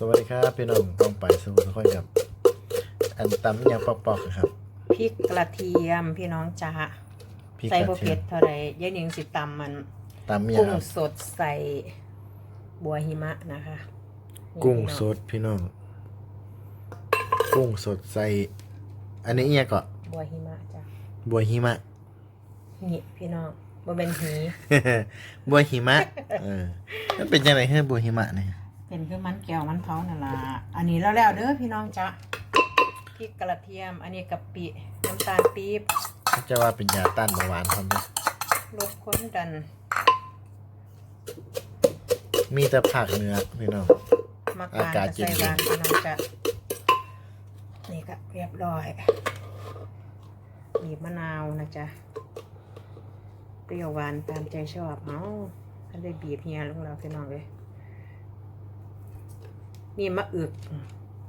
สวัสดีครับพี่น้องต้องไปสมุทรสาครครับ อันตำเนี่ยปอกๆครับพริกกระเทียมพี่น้องจ้าพริกใส่กบระเผ็เทียดมเท่าไรยายหนิงสิตำมันตำเนี่ยกุ้งครับสดใส่บัวหิมะนะคะนี่กุ้งพี่น้อสดพี่น้อง กุ้งสดใส่ อันนี้เนี่ยก็บัวหิมะจ้ะบัวหิมะ นี่พี่น้องบ่เป็นหีบัวหิมะ เออมันเป็นยังไงเฮ้ยบัวหิมะเนี่ย เป็นคือมันแก้วมันเผานั่นล่ะอันนี้แล้วแล้วเด้อพี่น้องจ้ะพริกกระเทียม อันนี้กะปิน้ำตาลปี๊บเขาจะว่าเป็นยาต้านเบาหวานครับนะลดความดัน มีแต่ผักเนื้อพี่น้องมะกาอากาศจะใส่เย็นๆหวานพี่น้องจ้ะนี่ก็เรียบร้อยบีบมะนาวนะจ๊ะ เปรี้ยวหวานตามใจชอบ เอาถ้าได้บีบเฮียลงแล้วพี่น้องเลย นี่มะอึก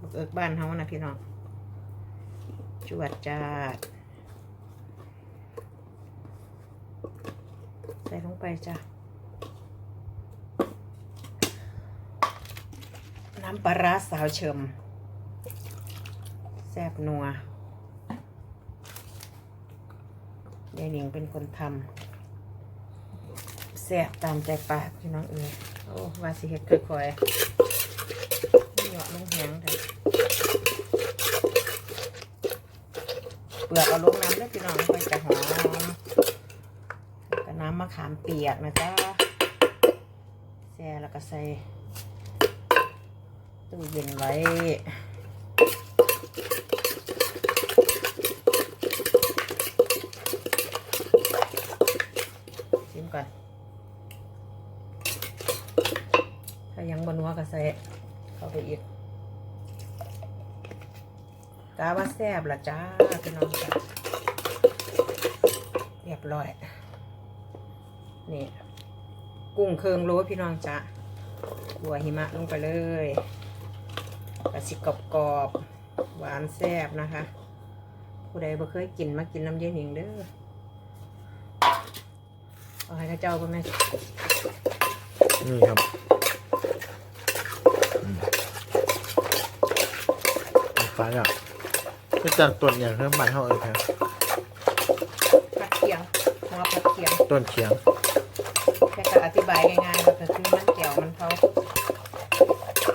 มะอึกบ้านเฮานะพี่น้องจวดจาด ใส่ลงไปจ้ะ น้ำปลาร้าสาวเฉิมแซ่บนัวยายหนิงเป็นคนทำแซ่บตามใจปากพี่น้องเอ๋ยโอ้ว่าสิเฮ็ดค่อยๆ ยาะลงแหงเปลือกเอาลงน้ำได้อพี่น้องค่อยจะหอมก็น้ำมะขามเปียกนะจ๊ะแซ่แล้วก็ใส่ตู้เย็นไว้ชิมก่อน ถ้ายังบนนัวก็ใส่เข้าไปอีก กาว่าแซ่บละจ้าพี่น้องจ้าเรียบร้อย นี่ กุ้งเคืองโรสพี่น้องจ้าบัวหิมะลงไปเลยกระสิกรอบๆหวานแซ่บนะคะ ผู้ใดบ่เคยกินมากินน้ำเย็นหนิงเด้อเอาให้ข้าเจ้าก็แม่นี่ครับฟ้าอะ ก็จากต้นอย่างเพิ่มบ้านเท่าเองครับผัดเคียงหัวผัดเคียงต้นเขียงแค่ก็อธิบายง่ายๆก็คือมันแก้วมันเผา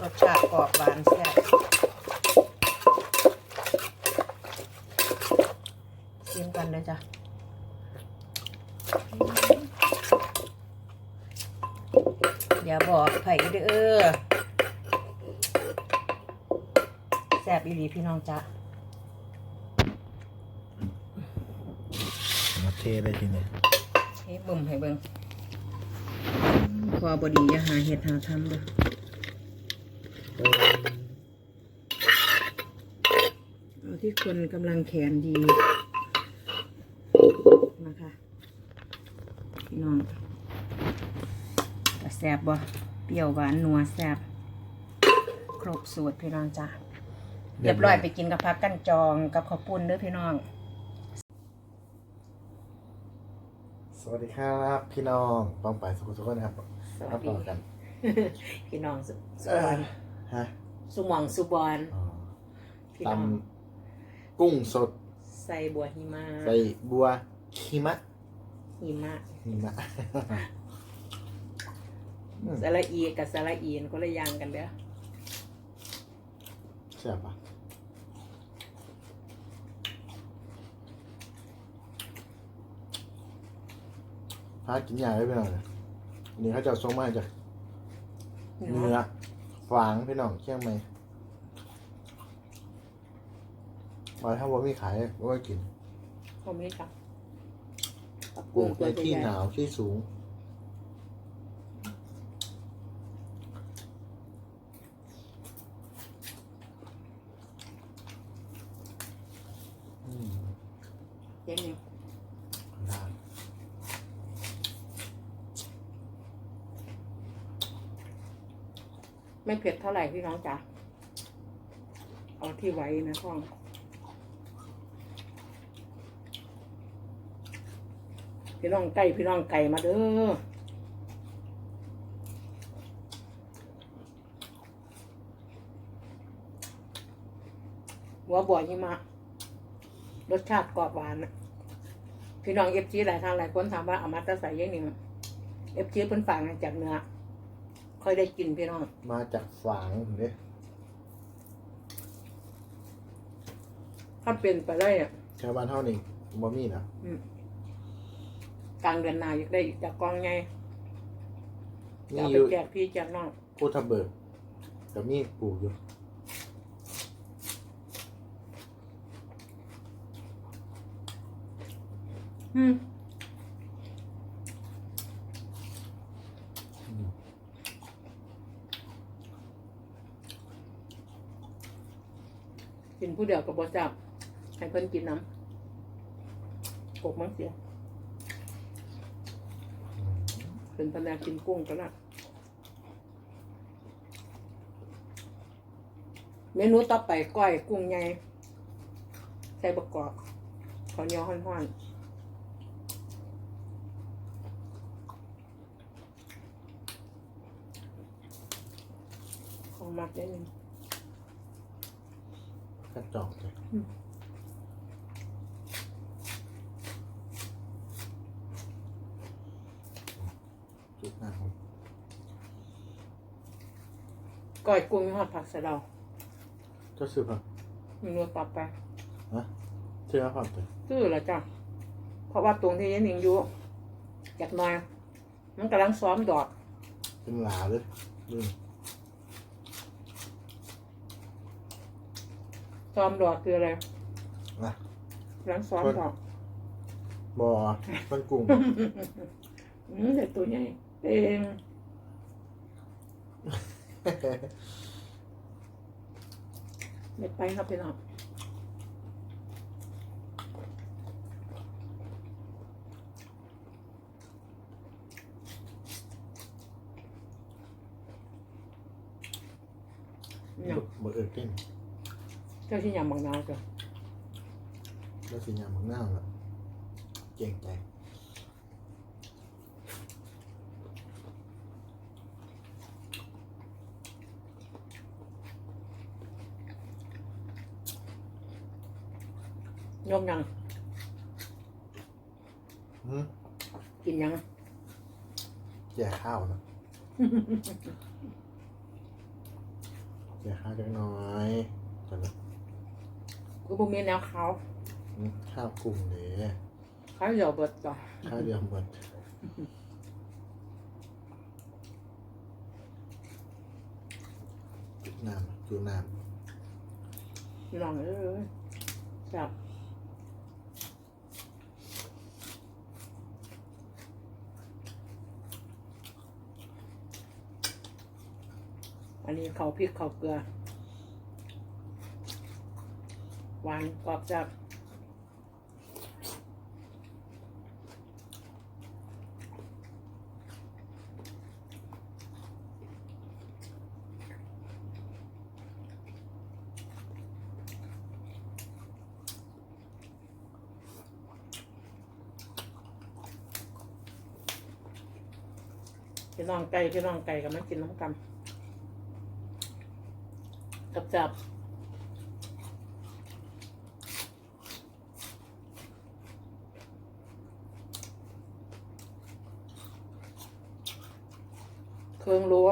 รสชาติกรอบหวานแซ่บชิมกันเลยจ้ะอย่าบอกไผ่เด้อแซ่บอีหลีพี่น้องจ้ะ มา เทเลยทีนี้เฮ้บิ่มให้เบิ่งคอบดีอย่าหาเห็ดหาทำเด้อเอาที่คนกำลังแขนดีนะคะพี่น้องแต่แซ่บบ่เปรี้ยวหวานนัวแซ่บครบสูตรพี่น้องจ้ะเรียบร้อยไปกินกับพักกันจองกับข้าวปุ้นเด้อพี่น้อง สวัสดีครับพี่น้องต้องไปสุขสุขนะครับสวัมาสดีต่อกันพี่น้องสุสุเอ่บออลฮะสุหมองสุบอลอ๋อพี่ตน้องำกุ้งสดใส่บัวหิมะใส่บัวหิมะหิมะหิมะอืมสระอีกับสระอีนก็เลยยางกันเด้อใช่ปะ พากินยาได้พี่น้องเลยอันนี้เขาจะเอาส่งมาจากเนื้อฟางพี่น้องเชี่ยงไหมมาถ้าว่ามีขายว่าไม่กินผมไม่จับปลูกในที่หนาวที่สูงอืมเยังนี่ได้ ไม่เผ็ดเท่าไหร่พี่น้องจ๋าเอาที่ไว้นะท้องพี่น้องไก่พี่น้องไก่มาเด้อหัวบ่อหิมะรสชาติกรอบหวานนะพี่น้องเอฟจีหลายทางหลายคนถามว่าเอามาตะใส่ยังหนึ่งเอฟจีเพิ่นฝากจากเนื้อ ค่อยได้กินพี่น้องมาจากฝางเนี่ยถ้าเป็นไปได้อะชาวบ้านเท่านี้บ่มีนะกลางเดือนหน้าอยากได้จากกองไงจะมีเอาอไปยู่แจกพี่แจกน้องพูทะเบิกแต่มีปลูกอยู่อืม กินผู้เดียวกับบอจับให้เพิ่นกินน้ำกบมั้งเสียเป็นพนักกินกุ้งกันละเมนูต่อไปก้อยกุ้งไงใส่บะกอกข้าวเหนียวห้อนๆของมักได้หนึ่ง กระจอกเลยอืมจุดหน้าผมก้อยกุ้งมีหอดผักสะเดาเจ้าซื้อป่ะเมนูต่อไปฮะซื้อมาผ่อนเลยซื้อแล้วจ้ะเพราะว่าตรงที่ยันหนิงอยู่จากหน้อย มันกำลังซ้อมดอกเป็นหลาเลยนี่ ซ้อมดอกคืออะไรนะกำลังซ้อมดอกบอมันกุ้งอืมแต่ตัวใหญ่เองเด็ดไปครับพี่น้องเนี่ยบ่เอิดเก่ง เจ้าที่ยำบางนาวจ้ะแล้วสิยามมังหน้าละเก่งใจยกยังหืมกินยัง แย่ข้าวนะ แย่ข้าวจักหน่อยจังเลย กูบ่มีแนวขาวอืมข้าวกุ้งเด้ขาวเดี๋ยวเบิดจ้ะข้าวเดียวหมดจุดน้ำจุดน้พี่น้องเอ้ยจับอันนี้เขาพริกเขาเกลือ หวานกรอบจับพี่น้องไก่พี่น้องไก่กับมันกินน้ำกันจับจับ เครื่องรั้ว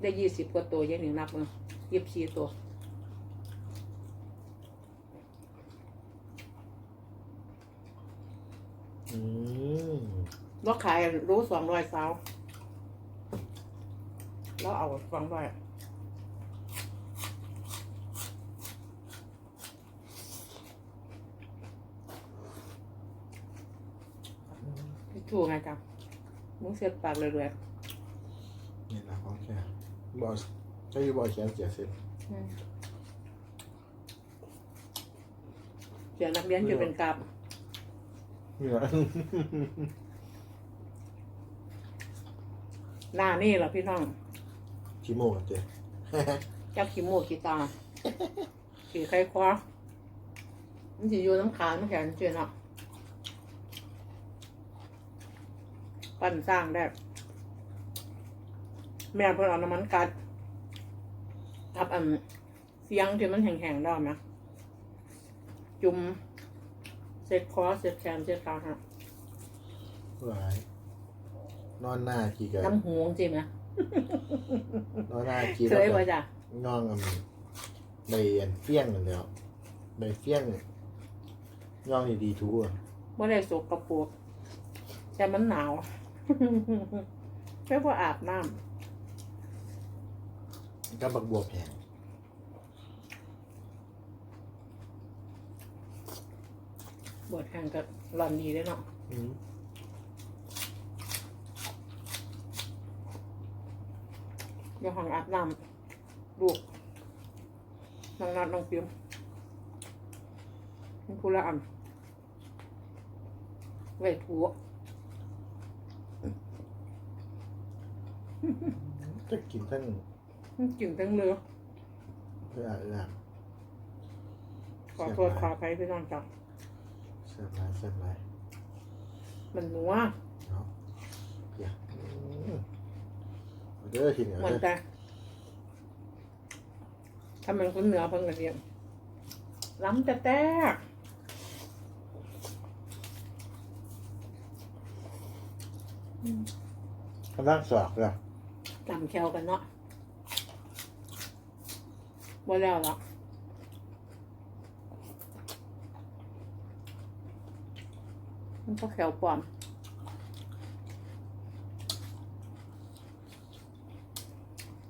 ได้ยี่สิบกว่าตัวยังหนึ่งนับเลยยี่สิบสี่ตัวำอืมเราขายรู้สองร้อยสาวแล้วเอาสองร้อยพี่ถูกไงจ๊ะมึงเสียบปากเลยเลย นี่นะของแค่บอสเจ้าอยู่บอสเขียนเสียเสร็จเสียงนักเรียนจะเป็นกราบเหงื่อหน้านี่เหรอพี่น้องชิโมกันเจ๊จับขี้มูกขี้ตาขี้ไข้คว้ามันจะอยู่น้ำขาน้ำแข็งเจนอะ ปั้นสร้างได้ แม่เพิ่นเอาน้ำมันกัดกับอันเสียงที่มันแห้งๆได้ไหมจุ่มเสร็จคอเสร็จแขนเสร็จขาหักหลายนอนหน้ากี่กันน้ำหวงจริงไหมนอนหน้ากี่เคยป่ะจ้ะย่องอันใบอันเฟี้ยงนั่นแหล้วใบเฟี้ยงย่องดีๆทูอะเมื่อไรสกกระปรกแต่มันหนาวแค่พออาบน้ ก็บักบัวแพงำบวดแห้งก็ร้อนดีเลยเนาะอืมเดี๋ยวห้องอาบน้ำลูกน้องนัดน้องปิวมันพูละอันไว้ถูจะกินทั้ง มันกลิ่นตั้งเรือเพื่ออะไรขอโทษขออภัยพี่น้องจ้ะเสียบไรเสียบไรมันนัวเนาะเพียอืมเอาเด้อทีเหนียวมันเด้อจะถ้ามันคนเหนือเพิ่งกระเรียนล้ำแต่แตกกำลังสอกเลยจำแควกันเนาะ บ่แล้วละมันก็แควปลอม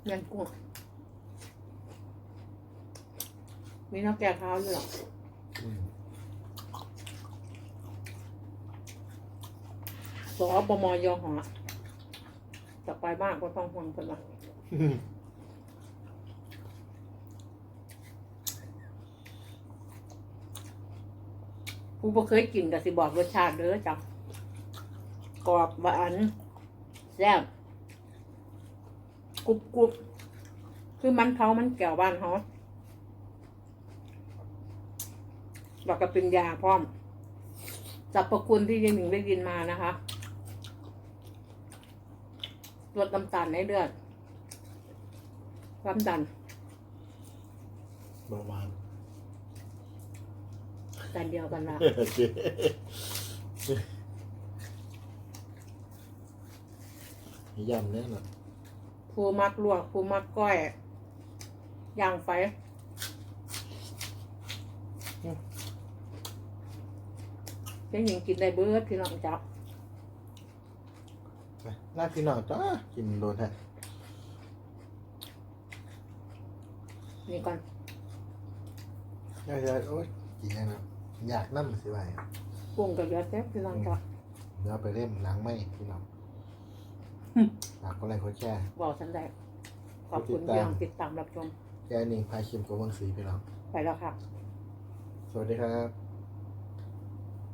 เงินกุ้งมีน้ำแกงเท้าวด้วยหรออืมสอบมยหอจะไปบ้านก็ต้องห่วงคนละ ผู้บ่เคยกินก็สิบอกรสชาติเด้อจ้ะกรอบหวานแซ่บกรุบกรุบคือมันเผามันแก้วบ้านเขาแล้วก็เป็นยาพร้อมสรรพคุณที่ยายหนิงได้ยินมานะคะลดน้ำตาลในเลือดความดันเบาหวาน กันเดียวกันละโอเคยำแน่นอนผู้มักลวกผู้มักก้อยย่างไฟเจ๊หญิงกินได้เบิดพี่น้องจับไปน่ากินหน่อยจ้ากินโดนแท้นี่ก่อนอยากจะโอ๊ยกินยังนะ อยากนั่มสิไปปรุงกับเยอะแซ่บพี่น้องจับเดี๋ยวเอาไปเล่มล้างไม่พี่น้องหึฝากคนไรคนแช่บอกฉันได้ขอบคุณติดตามที่ยังติดตามรับชมแกนิ่งพายคิมกับวังสีพี่น้องไปแล้วค่ะ สวัสดีครับ